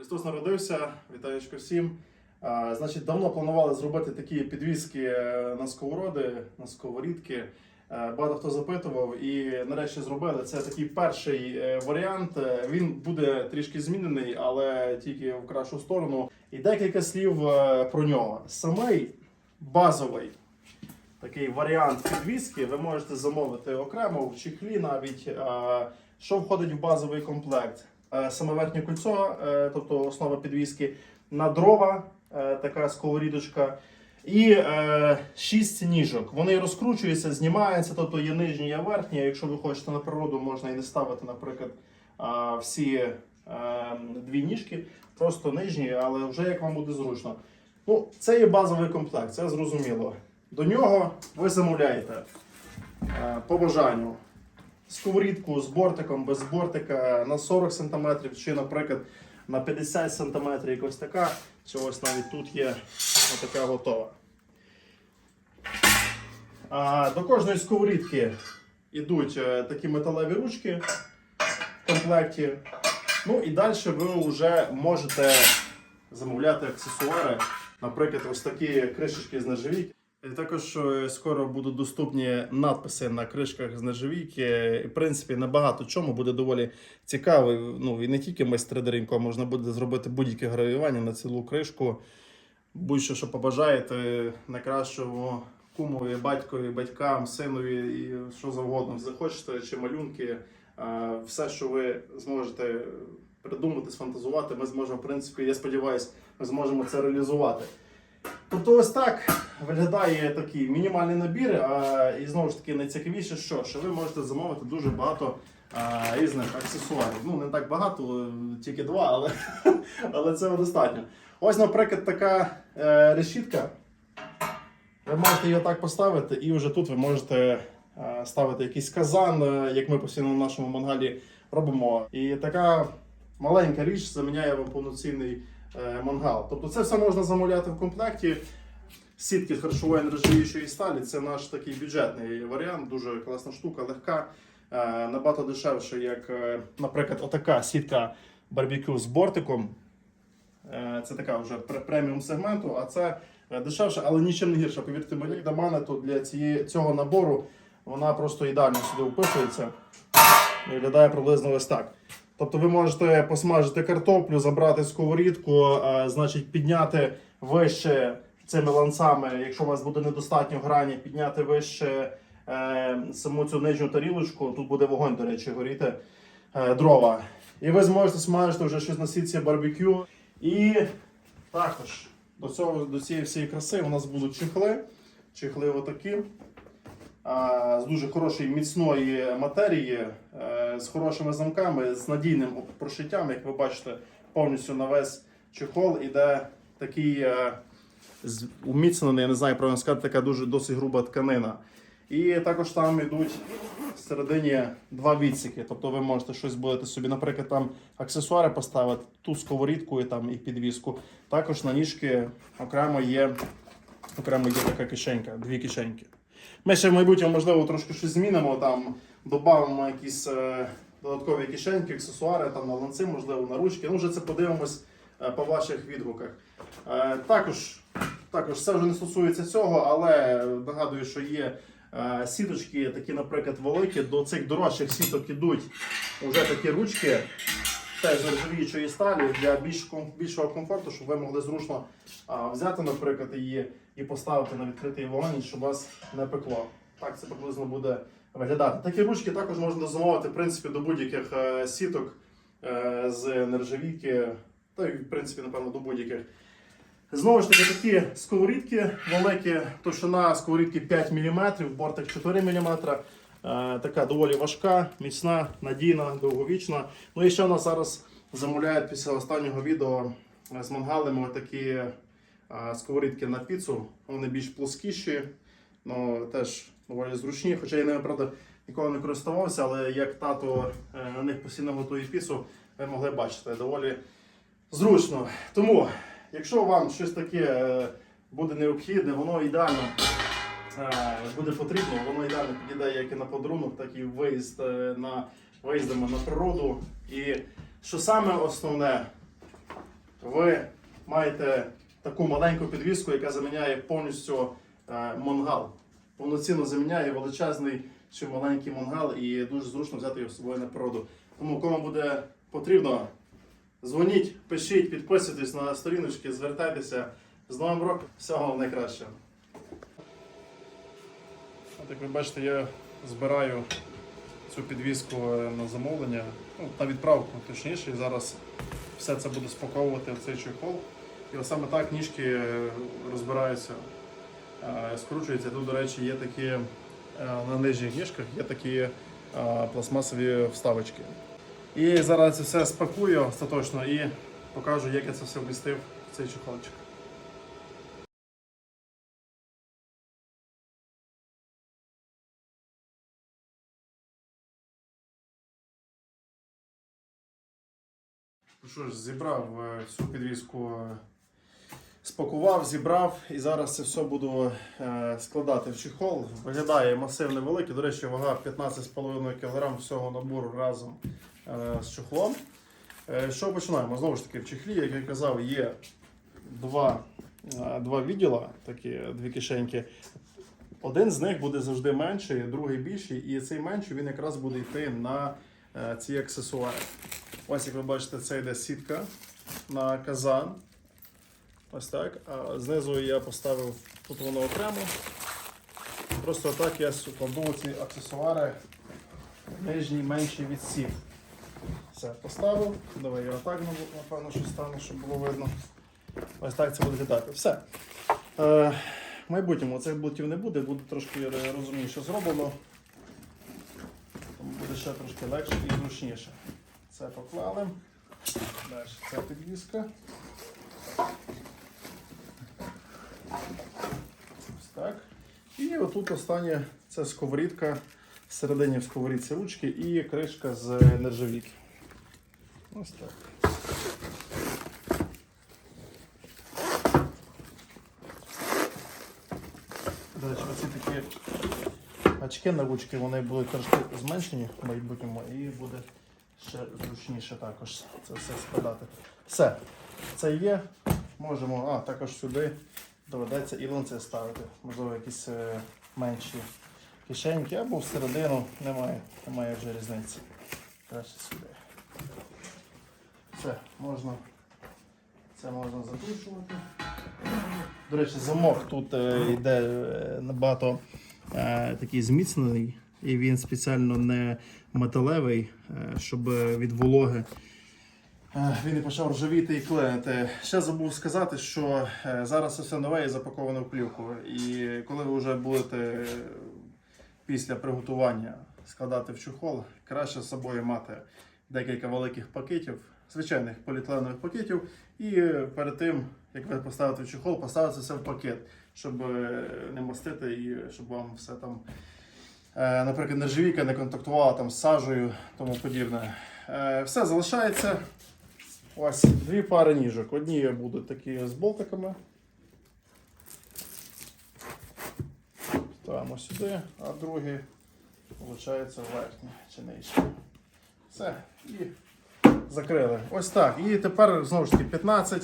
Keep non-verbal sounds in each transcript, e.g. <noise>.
Христос народився, вітаючко всім. А, значить, давно планували зробити такі підвіски е, на сковороди, на сковорідки. Е, Багато хто запитував і нарешті зробили. Це такий перший е, варіант. Він буде трішки змінений, але тільки в кращу сторону. І декілька слів про нього. Самий базовий такий варіант підвіски ви можете замовити окремо в чехлі навіть. Що входить в базовий комплект? Е, Саме верхнє кольцо, е, тобто основа підвіски, на дрова, е, така сковорідочка. І шість ніжок. Вони розкручуються, знімаються, тобто є нижні, є верхні. Якщо ви хочете на природу, можна і не ставити, наприклад, всі дві ніжки, просто нижні, але вже як вам буде зручно. Ну, це є базовий комплект, це зрозуміло. До нього ви замовляєте е, по бажанню сковорідку з бортиком, без бортика на 40 см, чи, наприклад, на 50 см, якось така. Чи ось навіть тут є така готова. А, до кожної сковорідки йдуть е, такі металеві ручки в комплекті. Ну і далі ви вже можете замовляти аксесуари, наприклад, ось такі кришечки з нержавійки. Також е, скоро будуть доступні надписи на кришках з нержавійки. І, в принципі, на багато чому буде доволі цікаво. Ну і не тільки майстри-деренько, можна буде зробити будь-яке гравіювання на цілу кришку. Будь-що, що побажаєте, найкращому кумові, батькові, батькам, синові і що завгодно захочете, чи малюнки, а, все, що ви зможете придумати, сфантазувати, ми зможемо, в принципі, я сподіваюся, ми зможемо це реалізувати. Тобто, ось так виглядає такий мінімальний набір. А, і знову ж таки, найцікавіше, що, що ви можете замовити дуже багато а, різних аксесуарів. Ну, не так багато, е, тільки два, але, <laughs> але це достатньо. Ось, наприклад, така е, решітка. Ви можете її так поставити, і вже тут ви можете е, ставити якийсь казан, е, як ми постійно в нашому мангалі робимо. І така маленька річ заміняє вам повноцінний мангал. Тобто це все можна замовляти в комплекті. Сітки з харчової нержавіючої сталі це наш такий бюджетний варіант, дуже класна штука, легка, е, набагато дешевше, як, е, наприклад, отака сітка барбекю з бортиком. Е, Це така вже преміум сегменту, а це е, дешевше, але нічим не гірше. Повірте мені, до мене, то для цієї, цього набору вона просто ідеально сюди вписується і виглядає приблизно ось так. Тобто ви можете посмажити картоплю, забрати сковорідку, е, значить підняти вище цими ланцами, якщо у вас буде недостатньо грані, підняти вище е, саму цю нижню тарілочку. Тут буде вогонь, до речі, горіти е, дрова. І ви зможете смажити вже щось на сітці барбекю. І також до, цього, до цієї всієї краси у нас будуть чехли. Чехли отакі. З дуже хорошої міцної матерії, е, з хорошими замками, з надійним прошиттям, як ви бачите, повністю на весь чехол іде такий е, уміцнений, я не знаю, правильно сказати, така дуже досить груба тканина. І також там йдуть всередині два відсіки. Тобто ви можете щось будете собі, наприклад, там аксесуари поставити, ту сковорідку і там і підвіску. Також на ніжки окремо є, окремо є така кишенька, дві кишеньки. Ми ще в майбутньому, можливо, трошки щось змінимо, там додамо якісь е, додаткові кишеньки, аксесуари, там на ланци, можливо, на ручки. Ну, вже це подивимось е, по ваших відгуках. Е, також, також це вже не стосується цього, але нагадую, що є сіточки, такі, наприклад, великі. До цих дорожчих сіток ідуть вже такі ручки. Теж з нержавіючої сталі для більш, більшого комфорту, щоб ви могли зручно а, взяти, наприклад, її і поставити на відкритий вогонь, щоб вас не пекло. Так це приблизно буде виглядати. Такі ручки також можна замовити в принципі, до будь-яких е, сіток е, з нержавійки, та й в принципі, напевно, до будь-яких. Знову ж таки, такі сковорідки великі, товщина сковорідки 5 мм, бортик 4 мм. Е, така доволі важка, міцна, надійна, довговічна. Ну і ще у нас зараз замовляють після останнього відео е, з мангалами такі е, сковорідки на піцу. Вони більш плоскіші, ну теж доволі зручні. Хоча я ними, правда, ніколи не користувався, але як тато на них постійно готує піцу, ви могли бачити, доволі зручно. Тому, якщо вам щось таке буде необхідне, воно ідеально буде потрібно, воно ідеально підійде як і на подарунок, так і виїзд е, на виїздами на природу. І що саме основне, ви маєте таку маленьку підвіску, яка заміняє повністю е, мангал. Повноцінно заміняє величезний чи маленький мангал і дуже зручно взяти його з собою на природу. Тому кому буде потрібно, дзвоніть, пишіть, підписуйтесь на сторіночки, звертайтеся. З Новим роком всього найкращого. От як ви бачите, я збираю цю підвіску е, на замовлення, ну, на відправку точніше. І зараз все це буду спаковувати в цей чехол. І ось саме так ніжки е, розбираються, е, скручуються. Тут, до речі, є такі на нижніх ніжках є такі пластмасові вставочки. І зараз це все спакую остаточно і покажу, як я це все вмістив в цей чехольчик. Ну що ж, зібрав е, всю підвіску, е, спакував, зібрав і зараз це все буду е, складати в чехол. Виглядає масив невеликий. До речі, вага 15,5 кг всього набору разом з чохлом. Е, Що починаємо? Знову ж таки, в чехлі, як я казав, є два, два відділа, такі дві кишеньки. Один з них буде завжди менший, другий більший, і цей менший він якраз буде йти на ці аксесуари. Ось як ви бачите, це йде сітка на казан. Ось так. А знизу я поставив тут воно окремо. Просто так я кладу ці аксесуари нижній менший відсів. Все, поставив. Давай я отак напевно, що стане, щоб було видно. Ось так це буде виглядати. Все. Е, в майбутньому цих блоків не буде, буде трошки розумніше зроблено. Тому буде ще трошки легше і зручніше. Це поклали. Далі ця підвіска. Ось так. І отут останнє це сковорідка. Всередині в сковорідці ручки і кришка з нержавійки. Ось так. До оці такі очки на ручки, вони будуть трошки зменшені в майбутньому і буде ще зручніше також це все складати. Все, це є. Можемо, а також сюди доведеться і ланци ставити. Можливо, якісь е, менші кишеньки або всередину немає, немає вже різниці. Краще сюди. Все, можна. Це можна закручувати. До речі, замок тут е, йде е, набагато е, такий зміцнений, і він спеціально не металевий, е, щоб від вологи е, він не почав ржавіти і клеїти. Ще забув сказати, що е, зараз все нове і запаковане в плівку. І коли ви вже будете після приготування складати в чохол, краще з собою мати декілька великих пакетів, звичайних поліетиленових пакетів, і перед тим, як ви поставите в чохол, поставити все в пакет, щоб не мастити і щоб вам все там, наприклад, нержавійка не контактувала там з сажею, тому подібне. Е, Все залишається. Ось дві пари ніжок. Одні будуть такі з болтиками. Ставимо сюди, а другі, виходить, верхні чи нижчі. Все. І закрили. Ось так. І тепер знову ж таки 15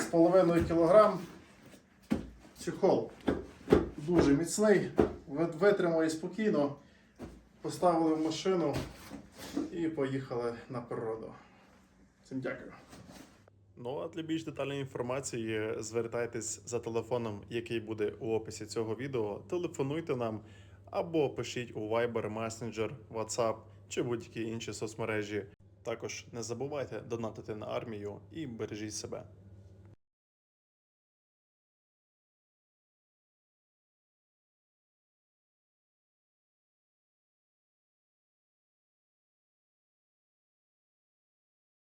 з половиною кілограм. Чехол дуже міцний, ви- витримує спокійно. Поставили в машину і поїхали на природу. Всім дякую. Ну а для більш детальної інформації звертайтесь за телефоном, який буде у описі цього відео. Телефонуйте нам або пишіть у Viber, Messenger, WhatsApp чи будь-які інші соцмережі. Також не забувайте донатити на армію і бережіть себе.